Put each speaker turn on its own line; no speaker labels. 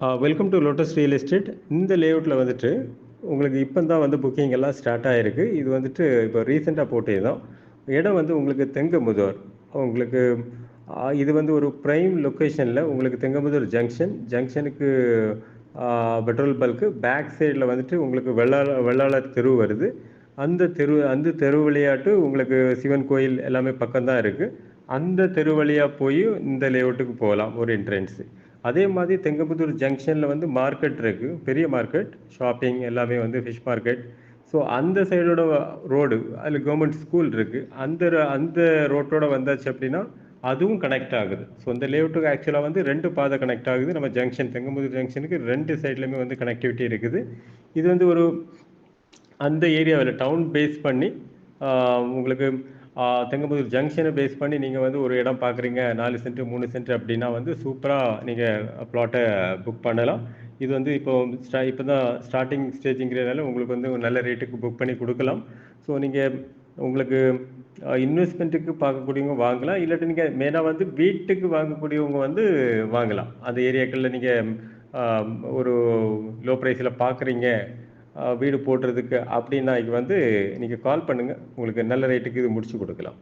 Welcome to Lotus real estate இந்த லேஅவுட்டில் வந்துட்டு உங்களுக்கு இப்போ தான் வந்து புக்கிங் எல்லாம் ஸ்டார்ட் ஆகிருக்கு இது வந்துட்டு இப்போ ரீசெண்டாக போட்டே தான் இடம் வந்து உங்களுக்கு தெங்கமுதூர். உங்களுக்கு இது வந்து ஒரு ப்ரைம் லொக்கேஷனில் உங்களுக்கு தெங்கமுதூர் ஜங்ஷன் ஜங்ஷனுக்கு பெட்ரோல் பல்க்கு பேக் சைடில் வந்துட்டு உங்களுக்கு வெள்ளாள வெள்ளாளர் தெரு வருது. அந்த தெரு அந்த தெரு விளையாட்டு உங்களுக்கு சிவன் கோயில் எல்லாமே பக்கம்தான் இருக்குது அந்த தெரு வழியாக போய் இந்த லேஅவுட்டுக்கு போகலாம் ஒரு என்ட்ரன்ஸு அதே மாதிரி தெங்கம்புத்தூர் ஜங்ஷனில் வந்து மார்க்கெட் இருக்குது பெரிய மார்க்கெட் ஷாப்பிங் எல்லாமே வந்து ஃபிஷ் மார்க்கெட் ஸோ அந்த சைடோட ரோடு அதில் கவர்மெண்ட் ஸ்கூல் இருக்குது அந்த அந்த ரோட்டோட வந்தாச்சு அப்படின்னா அதுவும் கனெக்ட் ஆகுது. ஸோ இந்த லேஅவுட்டுக்கு ஆக்சுவலாக வந்து ரெண்டு பாதை கனெக்ட் ஆகுது. நம்ம ஜங்ஷன் தெங்கம்புத்தூர் ஜங்ஷனுக்கு ரெண்டு சைட்லையுமே வந்து கனெக்டிவிட்டி இருக்குது. இது வந்து ஒரு அந்த ஏரியாவில் டவுன் பேஸ் பண்ணி உங்களுக்கு தெங்கம்புதூர் ஜங்ஷனை பேஸ் பண்ணி நீங்கள் வந்து ஒரு இடம் பார்க்குறீங்க நாலு சென்ட் மூணு சென்ட் அப்படின்னா வந்து சூப்பராக நீங்கள் ப்ளாட்டை புக் பண்ணலாம். இது வந்து இப்போ ஸ்டா இப்போ தான் ஸ்டார்டிங் ஸ்டேஜுங்கிறதுனால உங்களுக்கு வந்து நல்ல ரேட்டுக்கு புக் பண்ணி கொடுக்கலாம். ஸோ நீங்கள் உங்களுக்கு இன்வெஸ்ட்மெண்ட்டுக்கு பார்க்கக்கூடியவங்க வாங்கலாம். இல்லாட்டி நீங்கள் மெயினாக வந்து வீட்டுக்கு வாங்கக்கூடியவங்க வந்து வாங்கலாம். அந்த ஏரியாக்களில் நீங்கள் ஒரு லோ ப்ரைஸில் பார்க்குறீங்க வீடு போடுறதுக்கு அப்படின்னா இங்கே வந்து நீங்கள் கால் பண்ணுங்கள் உங்களுக்கு நல்ல ரேட்டுக்கு இது முடிச்சு கொடுக்கலாம்.